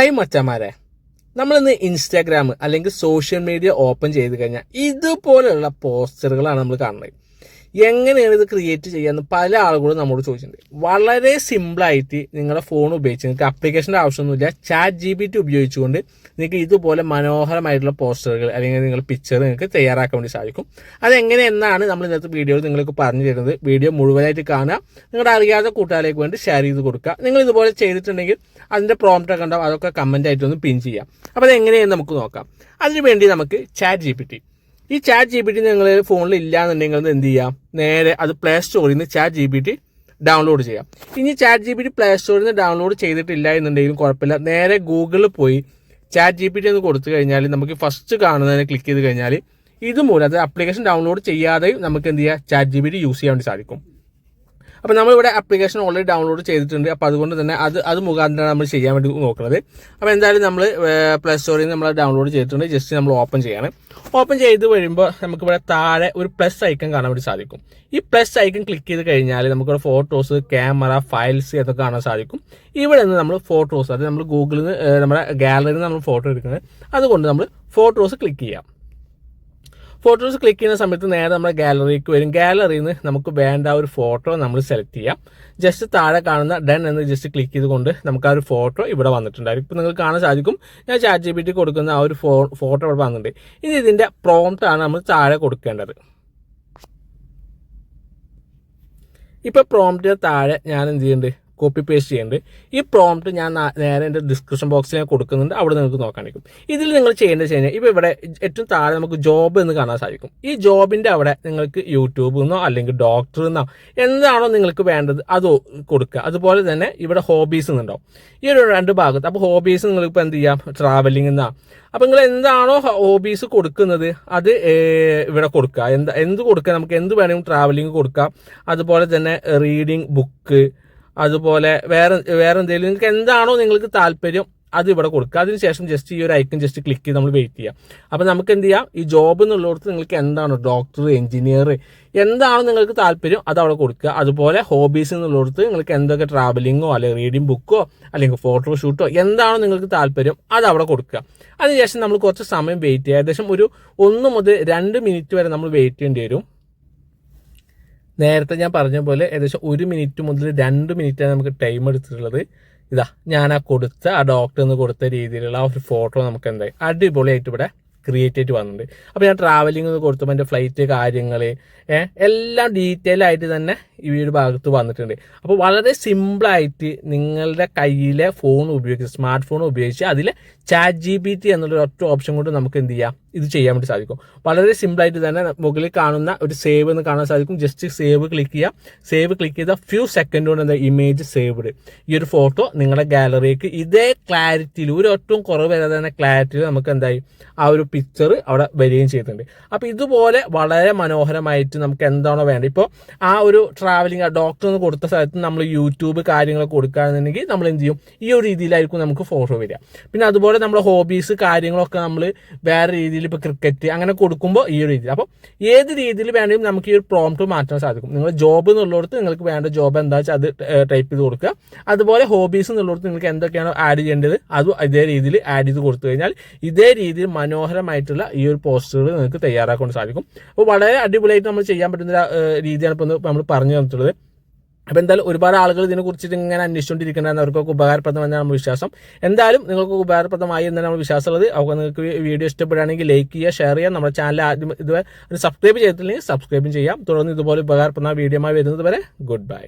High മച്ചന്മാരെ നമ്മളിന്ന് Instagram അല്ലെങ്കിൽ സോഷ്യൽ മീഡിയ ഓപ്പൺ ചെയ്ത് കഴിഞ്ഞാൽ ഇതുപോലെയുള്ള പോസ്റ്ററുകളാണ് നമ്മൾ കാണുന്നത്. എങ്ങനെയാണ് ഇത് ക്രിയേറ്റ് ചെയ്യാന്ന് പല ആളുകളും നമ്മോട് ചോദിച്ചിട്ടുണ്ട്. വളരെ സിമ്പിളായിട്ട് നിങ്ങളുടെ ഫോൺ ഉപയോഗിച്ച് നിങ്ങൾക്ക് അപ്ലിക്കേഷന്റെ ആവശ്യമൊന്നുമില്ല. ചാറ്റ് ജി ബി ടി ഉപയോഗിച്ചുകൊണ്ട് നിങ്ങൾക്ക് ഇതുപോലെ മനോഹരമായിട്ടുള്ള പോസ്റ്ററുകൾ അല്ലെങ്കിൽ നിങ്ങൾ പിക്ചർ നിങ്ങൾക്ക് തയ്യാറാക്കാൻ വേണ്ടി സാധിക്കും. അതെങ്ങനെ എന്നാണ് നമ്മൾ ഇന്നത്തെ വീഡിയോയിൽ നിങ്ങൾക്ക് പറഞ്ഞു തരുന്നത്. വീഡിയോ മുഴുവനായിട്ട് കാണുക. നിങ്ങളുടെ അറിയാത്ത കൂട്ടുകാരിലേക്ക് വേണ്ടി ഷെയർ ചെയ്ത് കൊടുക്കുക. നിങ്ങൾ ഇതുപോലെ ചെയ്തിട്ടുണ്ടെങ്കിൽ അതിന്റെ പ്രോംപ്റ്റ് ഒക്കെ ഉണ്ടാവും അതൊക്കെ കമന്റ് ആയിട്ടൊന്ന് പിൻ ചെയ്യാം അപ്പോൾ അതെങ്ങനെയെന്ന് നമുക്ക് നോക്കാം. അതിനുവേണ്ടി നമുക്ക് ചാറ്റ് ജി പി ടി ഈ ചാറ്റ് ജി പി ടി നിങ്ങൾ ഫോണിൽ ഇല്ല എന്നുണ്ടെങ്കിൽ എന്ത് ചെയ്യാം? നേരെ അത് പ്ലേ സ്റ്റോറിൽ നിന്ന് chat G P T download ചെയ്യാം. ഇനി chat G P T play സ്റ്റോറിൽ നിന്ന് ഡൗൺലോഡ് ചെയ്തിട്ടില്ല എന്നുണ്ടെങ്കിലും കുഴപ്പമില്ല. നേരെ ഗൂഗിളിൽ പോയി ചാറ്റ് ജി പി ടി എന്ന് കൊടുത്തു കഴിഞ്ഞാൽ നമുക്ക് ഫസ്റ്റ് കാണുന്നതിനെ ക്ലിക്ക് ചെയ്ത് കഴിഞ്ഞാൽ ഇതുമൂലം അത് ആപ്ലിക്കേഷൻ ഡൗൺലോഡ് ചെയ്യാതെയും നമുക്ക് എന്ത് ചെയ്യാം? Chat G P T use ചെയ്യാൻ വേണ്ടി സാധിക്കും. അപ്പോൾ നമ്മളിവിടെ ആപ്ലിക്കേഷൻ ഓൾറെഡി ഡൗൺലോഡ് ചെയ്തിട്ടുണ്ട്. അപ്പോൾ അതുകൊണ്ട് തന്നെ അത് അത് മുഖാന്തരം നമ്മൾ ചെയ്യാൻ വേണ്ടി നോക്കുന്നത് അപ്പോൾ എന്തായാലും നമ്മൾ പ്ലേ സ്റ്റോറിൽ നിന്ന് നമ്മൾ ഡൗൺലോഡ് ചെയ്തിട്ടുണ്ട്. ജസ്റ്റ് നമ്മൾ ഓപ്പൺ ചെയ്യാണ്. ഓപ്പൺ ചെയ്ത് കഴിയുമ്പോൾ നമുക്കിവിടെ താഴെ ഒരു പ്ലസ് ഐക്കൺ കാണാൻ വേണ്ടി സാധിക്കും. ഈ പ്ലസ് ഐക്കൺ ക്ലിക്ക് ചെയ്ത് കഴിഞ്ഞാൽ നമുക്കിവിടെ ഫോട്ടോസ് ക്യാമറ ഫയൽസ് ഇതൊക്കെ കാണാൻ സാധിക്കും. ഇവിടെ നിന്ന് നമ്മൾ ഫോട്ടോസ് അത് നമ്മൾ ഗൂഗിളിൽ നിന്ന് നമ്മുടെ ഗാലറിയിൽ നിന്ന് നമ്മൾ ഫോട്ടോ എടുക്കുന്നത്. അതുകൊണ്ട് നമ്മൾ ഫോട്ടോസ് ക്ലിക്ക് ചെയ്യാം. ഫോട്ടോസ് ക്ലിക്ക് ചെയ്യുന്ന സമയത്ത് നേരെ നമ്മുടെ ഗാലറിക്ക് വരും. ഗാലറിയിൽ നിന്ന് നമുക്ക് വേണ്ട ഒരു ഫോട്ടോ നമ്മൾ സെലക്ട് ചെയ്യാം. ജസ്റ്റ് താഴെ കാണുന്ന ഡൺ എന്ന് ജസ്റ്റ് ക്ലിക്ക് ചെയ്തുകൊണ്ട് നമുക്ക് ആ ഒരു ഫോട്ടോ ഇവിടെ വന്നിട്ടുണ്ടായിരിക്കും. ഇപ്പോൾ നിങ്ങൾക്ക് കാണാൻ സാധിക്കും. ഞാൻ ചാറ്റ് ജി പി ടി കൊടുക്കുന്ന ആ ഒരു ഫോട്ടോ ഇവിടെ വന്നിട്ടുണ്ട്. ഇനി ഇതിന്റെ പ്രോംപ്റ്റാണ് നമ്മൾ താഴെ കൊടുക്കേണ്ടത്. ഇപ്പോൾ പ്രോംപ്റ്റിന് താഴെ ഞാൻ എന്ത് ചെയ്യുന്നുണ്ട്? കോപ്പി പേസ്റ്റ് ചെയ്യുന്നുണ്ട് ഈ പ്രോംപ്റ്റ് ഞാൻ നേരെ എന്റെ ഡിസ്ക്രിപ്ഷൻ ബോക്സിൽ ഞാൻ കൊടുക്കുന്നുണ്ട്. അവിടെ നിങ്ങൾക്ക് നോക്കാൻ കഴിയും ഇതിൽ നിങ്ങൾ ചെയ്യേണ്ടത് കഴിഞ്ഞാൽ ഇപ്പോൾ ഇവിടെ ഏറ്റവും താഴെ നമുക്ക് ജോബ് എന്ന് കാണാൻ സാധിക്കും. ഈ ജോബിന്റെ അവിടെ നിങ്ങൾക്ക് യൂട്യൂബ് എന്നോ അല്ലെങ്കിൽ ഡോക്ടർ എന്നോ എന്താണോ നിങ്ങൾക്ക് വേണ്ടത് അത് കൊടുക്കുക. അതുപോലെ തന്നെ ഇവിടെ ഹോബീസ് എന്നുണ്ടാവും ഈ ഒരു രണ്ട് ഭാഗത്ത്. അപ്പോൾ ഹോബീസ് നിങ്ങളിപ്പോൾ എന്ത് ചെയ്യാം? ട്രാവലിംഗ് എന്നാ അപ്പം നിങ്ങൾ എന്താണോ ഹോബീസ് കൊടുക്കുന്നത് അത് ഇവിടെ കൊടുക്കുക. എന്താ എന്ത് കൊടുക്കുക? നമുക്ക് എന്ത് വേണമെങ്കിലും ട്രാവലിംഗ് കൊടുക്കാം. അതുപോലെ തന്നെ റീഡിങ് ബുക്ക് അതുപോലെ വേറെ വേറെ എന്തെങ്കിലും നിങ്ങൾക്ക് എന്താണോ നിങ്ങൾക്ക് താല്പര്യം അത് ഇവിടെ കൊടുക്കുക. അതിനുശേഷം ജസ്റ്റ് ഈ ഒരു ഐക്കൺ ജസ്റ്റ് ക്ലിക്ക് ചെയ്ത് നമ്മൾ വെയിറ്റ് ചെയ്യാം. അപ്പോൾ നമുക്ക് എന്ത് ചെയ്യാം? ഈ ജോബ് എന്നുള്ളിടത്ത് നിങ്ങൾക്ക് എന്താണോ? ഡോക്ടർ എഞ്ചിനീയർ എന്താണോ നിങ്ങൾക്ക് താല്പര്യം അത് അവിടെ കൊടുക്കുക. അതുപോലെ ഹോബീസ് എന്നുള്ളിടത്ത് നിങ്ങൾക്ക് എന്തൊക്കെ ട്രാവലിങ്ങോ അല്ലെങ്കിൽ റീഡിങ് ബുക്കോ അല്ലെങ്കിൽ ഫോട്ടോ ഷൂട്ടോ എന്താണോ നിങ്ങൾക്ക് താല്പര്യം അത് അവിടെ കൊടുക്കുക. അതിനുശേഷം നമ്മൾ കുറച്ച് സമയം വെയിറ്റ് ചെയ്യുക. ഏകദേശം ഒരു ഒന്ന് മുതൽ രണ്ട് മിനിറ്റ് വരെ നമ്മൾ വെയിറ്റ് ചെയ്യേണ്ടി വരും. നേരത്തെ ഞാൻ പറഞ്ഞ പോലെ ഏകദേശം ഒരു മിനിറ്റ് മുതൽ രണ്ട് മിനിറ്റാണ് നമുക്ക് ടൈം എടുത്തിട്ടുള്ളത്. ഇതാ ഞാൻ ആ കൊടുത്ത ആ ഡോക്ടറിന് കൊടുത്ത രീതിയിലുള്ള ഒരു ഫോട്ടോ നമുക്ക് എന്തായി? അടിപൊളിയായിട്ട് ഇവിടെ ക്രിയേറ്റ് ആയിട്ട് വന്നിട്ടുണ്ട്. അപ്പോൾ ഞാൻ ട്രാവലിംഗ് കൊടുത്തപ്പോൾ എന്റെ ഫ്ലൈറ്റ് കാര്യങ്ങൾ എല്ലാം ഡീറ്റെയിൽ ആയിട്ട് തന്നെ ഈ ഒരു ഭാഗത്ത് വന്നിട്ടുണ്ട്. അപ്പോൾ വളരെ സിമ്പിളായിട്ട് നിങ്ങളുടെ കയ്യിലെ ഫോൺ ഉപയോഗിച്ച് സ്മാർട്ട് ഫോൺ ഉപയോഗിച്ച് അതിൽ ചാറ്റ് ജി ബി ടി എന്നുള്ള ഒറ്റ ഓപ്ഷൻ കൊണ്ട് നമുക്ക് എന്ത് ചെയ്യാം? ഇത് ചെയ്യാൻ വേണ്ടി സാധിക്കും. വളരെ സിമ്പിളായിട്ട് തന്നെ മുകളിൽ കാണുന്ന ഒരു സേവ് എന്ന് കാണാൻ സാധിക്കും. ജസ്റ്റ് സേവ് ക്ലിക്ക് ചെയ്യാം. സേവ് ക്ലിക്ക് ചെയ്ത ഫ്യൂ സെക്കൻഡ് കൊണ്ട് എന്താ ഇമേജ് സേവ്ഡ് ഈ ഒരു ഫോട്ടോ നിങ്ങളുടെ ഗാലറിക്ക് ഇതേ ക്ലാരിറ്റിയിൽ ഒരു ഒറ്റവും കുറവ് വരാതെ തന്നെ ക്ലാരിറ്റിയിൽ നമുക്ക് എന്തായി? ആ ഒരു പിക്ചർ അവിടെ വരികയും ചെയ്തിട്ടുണ്ട്. അപ്പോൾ ഇതുപോലെ വളരെ മനോഹരമായിട്ട് നമുക്ക് എന്താണോ വേണ്ടത്? ഇപ്പോൾ ആ ഒരു ട്രാവലിംഗ് ഡോക്ടർ എന്ന് കൊടുത്ത സ്ഥലത്ത് നമ്മൾ യൂട്യൂബ് കാര്യങ്ങളൊക്കെ കൊടുക്കുകയാണെന്നുണ്ടെങ്കിൽ നമ്മൾ എന്ത് ചെയ്യും? ഈ ഒരു രീതിയിലായിരിക്കും നമുക്ക് ഫോട്ടോ വരിക. പിന്നെ അതുപോലെ നമ്മുടെ ഹോബീസ് കാര്യങ്ങളൊക്കെ നമ്മൾ വേറെ രീതിയിൽ ഇപ്പോൾ ക്രിക്കറ്റ് അങ്ങനെ കൊടുക്കുമ്പോൾ ഈ ഒരു രീതിയിൽ. അപ്പോൾ ഏത് രീതിയിൽ വേണമെങ്കിലും നമുക്ക് ഈ ഒരു പ്രോംപ്റ്റ് മാറ്റാൻ സാധിക്കും. നിങ്ങൾ ജോബ് എന്നുള്ളിടത്ത് നിങ്ങൾക്ക് വേണ്ട ജോബ് എന്താ വെച്ചാൽ അത് ടൈപ്പ് ചെയ്ത് കൊടുക്കുക. അതുപോലെ ഹോബീസ് എന്നുള്ളിടത്ത് നിങ്ങൾക്ക് എന്തൊക്കെയാണോ ആഡ് ചെയ്യേണ്ടത് അതും ഇതേ രീതിയിൽ ആഡ് ചെയ്ത് കൊടുത്തു കഴിഞ്ഞാൽ ഇതേ രീതിയിൽ മനോഹരമായിട്ടുള്ള ഈ ഒരു പോസ്റ്ററുകൾ നിങ്ങൾക്ക് തയ്യാറാക്കാൻ സാധിക്കും. അപ്പോൾ വളരെ അടിപൊളിയായിട്ട് നമ്മൾ ചെയ്യാൻ പറ്റുന്ന രീതിയാണ് ഇപ്പോൾ നമ്മൾ പറഞ്ഞു തന്നിട്ടുള്ളത് അപ്പോൾ എന്തായാലും ഒരുപാട് ആളുകൾ ഇതിനെ കുറിച്ചിട്ട് ഇങ്ങനെ അന്വേഷിച്ചുകൊണ്ടിരിക്കുന്നതാണ് അവർക്കൊക്കെ ഉപകാരപ്രദമെന്നാണ് നമ്മൾ വിശ്വാസം. എന്തായാലും നിങ്ങൾക്ക് ഉപകാരപ്രദമായി എന്നാണ് നമ്മൾ വിശ്വാസമുള്ളത്. അപ്പോൾ നിങ്ങൾക്ക് വീഡിയോ ഇഷ്ടപ്പെടുകയാണെങ്കിൽ ലൈക്ക് ചെയ്യുക ഷെയർ ചെയ്യുക. നമ്മുടെ ചാനൽ ആദ്യം ഇതുവരെ സബ്സ്ക്രൈബ് ചെയ്തിട്ടില്ലെങ്കിൽ സബ്സ്ക്രൈബും ചെയ്യാം. തുടർന്ന് ഇതുപോലെ ഉപകാരപ്രദമായ വീഡിയോമായി വരുന്നത് വരെ ഗുഡ് ബൈ